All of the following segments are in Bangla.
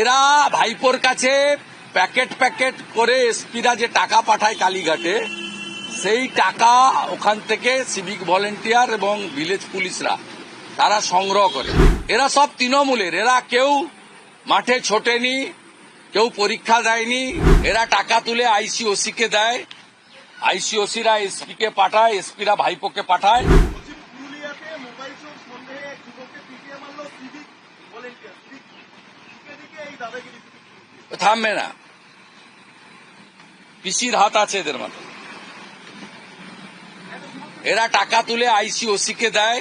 এরা ভাইপোর কাছে প্যাকেট প্যাকেট করে এসপিরা যে টাকা পাঠায় কালীঘাটে, সেই টাকা ওখান থেকে সিভিক ভলেন্টিয়ার এবং ভিলেজ পুলিশরা, তারা সংগ্রহ করে। এরা সব তৃণমূলের, এরা কেউ মাঠে ছোটেনি, কেউ পরীক্ষা দেয়নি, এরা টাকা তুলে আইসিওসি কে দেয়, আইসিওসিরা এসপি কে পাঠায়, এসপিরা ভাইপোকে পাঠায়। থামবে না। পিসির হাত আছে এদের মধ্যে। এরা টাকা তুলে আইসিওসি কে দেয়,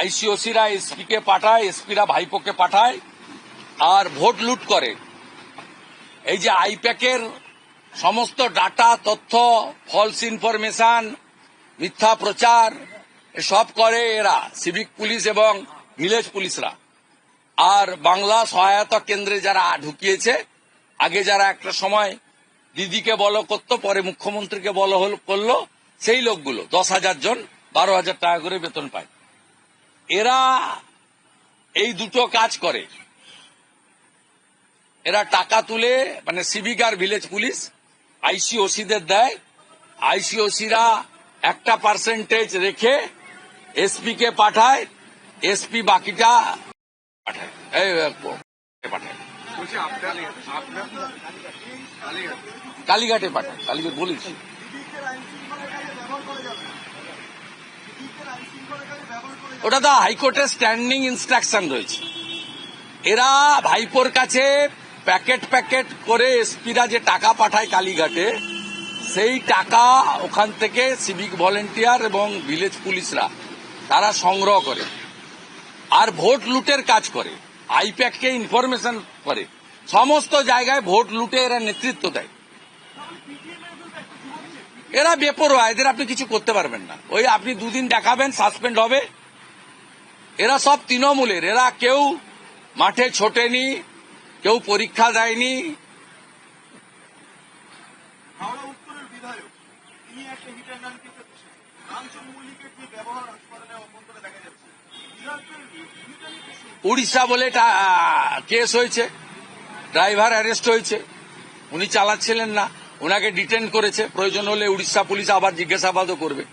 আইসিওসিরা এসপি কে পাঠায়, এসপিরা ভাইপোকে পাঠায়, আর ভোট লুট করে। এই যে আইপ্যাকের সমস্ত ডাটা, তথ্য ফলস ইনফরমেশন মিথ্যা প্রচার সব করে এরা সিভিক পুলিশ এবং ভিলেজ পুলিশরা। আর বাংলা সহায়তা কেন্দ্রে যারা ঢুকিয়েছে আগে যারা একটা সময় দিদিকে বলো করতো, পরে মুখ্যমন্ত্রীকে বলো হল করল, সেই লোকগুলো, দশ হাজার জন, বারো হাজার টাকা করে বেতন পায়। এরা এই দুটো কাজ করে। এরা টাকা তুলে মানে সিভিক আর ভিলেজ পুলিশ, আইসিওসিদের দেয়। আইসিওসিরা একটা পার্সেন্টেজ রেখে এসপি কে পাঠায়, এসপি বাকিটা পাঠায়। পাঠায়। কালীঘাটে পাঠায় কালীঘাট বলেছি। ওটা তো হাইকোর্টের স্ট্যান্ডিং ইনস্ট্রাকশন রয়েছে। এরা ভাইপোর কাছে প্যাকেট প্যাকেট করে এসপিরা যে টাকা পাঠায় কালীঘাটে, সেই টাকা ওখান থেকে সিভিক ভলেন্টিয়ার এবং ভিলেজ পুলিশরা, তারা সংগ্রহ করে। আর ভোট লুটের কাজ করে। আইপ্যাককে ইনফরমেশন করে। সমস্ত জায়গায় ভোট লুটে এরা নেতৃত্ব দেয়। এরা বেপরোয়া, এদের আপনি কিছু করতে পারবেন না। ওই আপনি দুদিন দেখাবেন সাসপেন্ড হবে। এরা সব তৃণমূলের, এরা কেউ মাঠে ছোটেনি, কেউ পরীক্ষা দেয়নি। একটা হিট অ্যান্ড রান কেসে বসে কাঞ্চন মল্লিকের যে ব্যবহার হাসপাতালে অভ্যন্তরে দেখা যাচ্ছে উড়িষ্যা বলে এটা কেস হয়েছে। ড্রাইভার অ্যারেস্ট হয়েছে। উনি চালাচ্ছিলেন না। ওনাকে ডিটেন করেছে। প্রয়োজন হলে উড়িষ্যা পুলিশ আবার জিজ্ঞাসাবাদও করবে।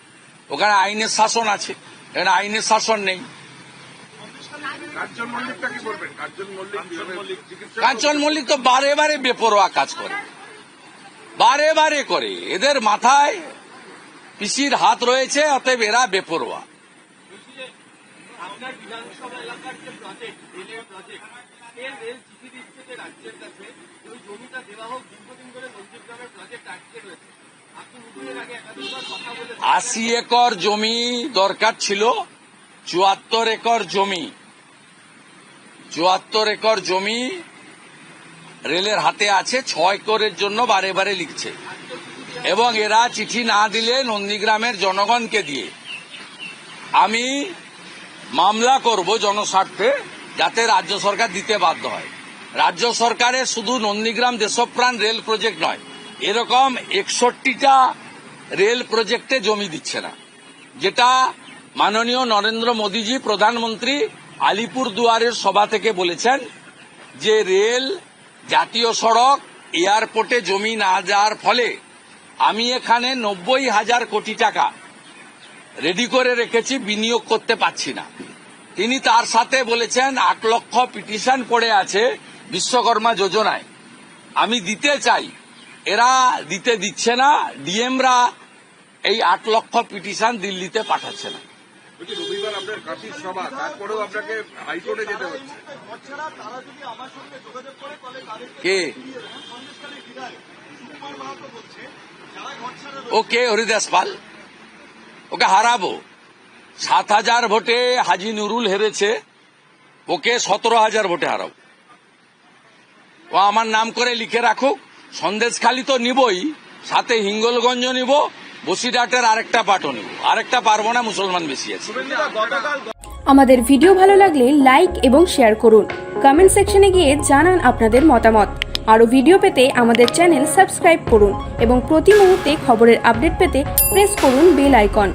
ওখানে আইনের শাসন আছে। এখানে আইনের শাসন নেই। কি কাঞ্চন মল্লিক তো বারে বারে বেপরোয়া কাজ করে। বারে বারে করে। এদের মাথায় পিসির হাত রয়েছে অতএব এরা বেপরোয়া। আশি একর জমি দরকার ছিল চুয়াত্তর একর জমি। চুয়াত্তর একর জমি রেলের হাতে আছে ছয় একরের জন্য বারে বারে লিখছে। এবং এরা চিঠি না দিলে নন্দীগ্রামের জনগণকে দিয়ে। আমি মামলা করব জনস্বার্থে যাতে রাজ্য সরকার দিতে বাধ্য হয়। রাজ্য সরকারের শুধু নন্দীগ্রাম দেশপ্রাণ রেল প্রজেক্ট নয়, এরকম একষট্টিটা রেল প্রজেক্টে জমি দিচ্ছে না। যেটা মাননীয় নরেন্দ্র মোদীজি প্রধানমন্ত্রী আলিপুর দুয়ারের সভা থেকে বলেছেন যে রেল জাতীয় সড়ক এয়ারপোর্টে জমি না যাওয়ার ফলে আমি এখানে নব্বই হাজার কোটি টাকা রেডি করে রেখেছি, বিনিয়োগ করতে পারছি না। তিনি তার সাথে বলেছেন, আট লক্ষ পিটিশন পড়ে আছে বিশ্বকর্মা যোজনায়। আমি দিতে চাই। এরা দিতে দিচ্ছে না, ডিএমরা এই আট লক্ষ পিটিশন দিল্লিতে পাঠাচ্ছে না। আপনার কাশির সভা, তারপরেও আপনাকে হাইকোর্টে যেতে হচ্ছে। কে? ও কে? হরিদাস পাল? ওকে হারাবো। সাত হাজার ভোটে হাজি নুরুল হেরেছে। ওকে সতেরো হাজার ভোটে হারাবো। ও আমার নাম করে লিখে রাখুক। সন্দেশখালি তো নিবই, সাথে হিঙ্গলগঞ্জ নিব বসিরহাটের আরেকটা পাটও নিব আরেকটা পারব না, মুসলমান বেশি আছে। আমাদের ভিডিও ভালো লাগলে লাইক এবং শেয়ার করুন। কমেন্ট সেকশনে গিয়ে জানান আপনাদের মতামত। আরও ভিডিও পেতে আমাদের চ্যানেল সাবস্ক্রাইব করুন এবং প্রতি মুহূর্তে খবরের আপডেট পেতে প্রেস করুন বেল আইকন।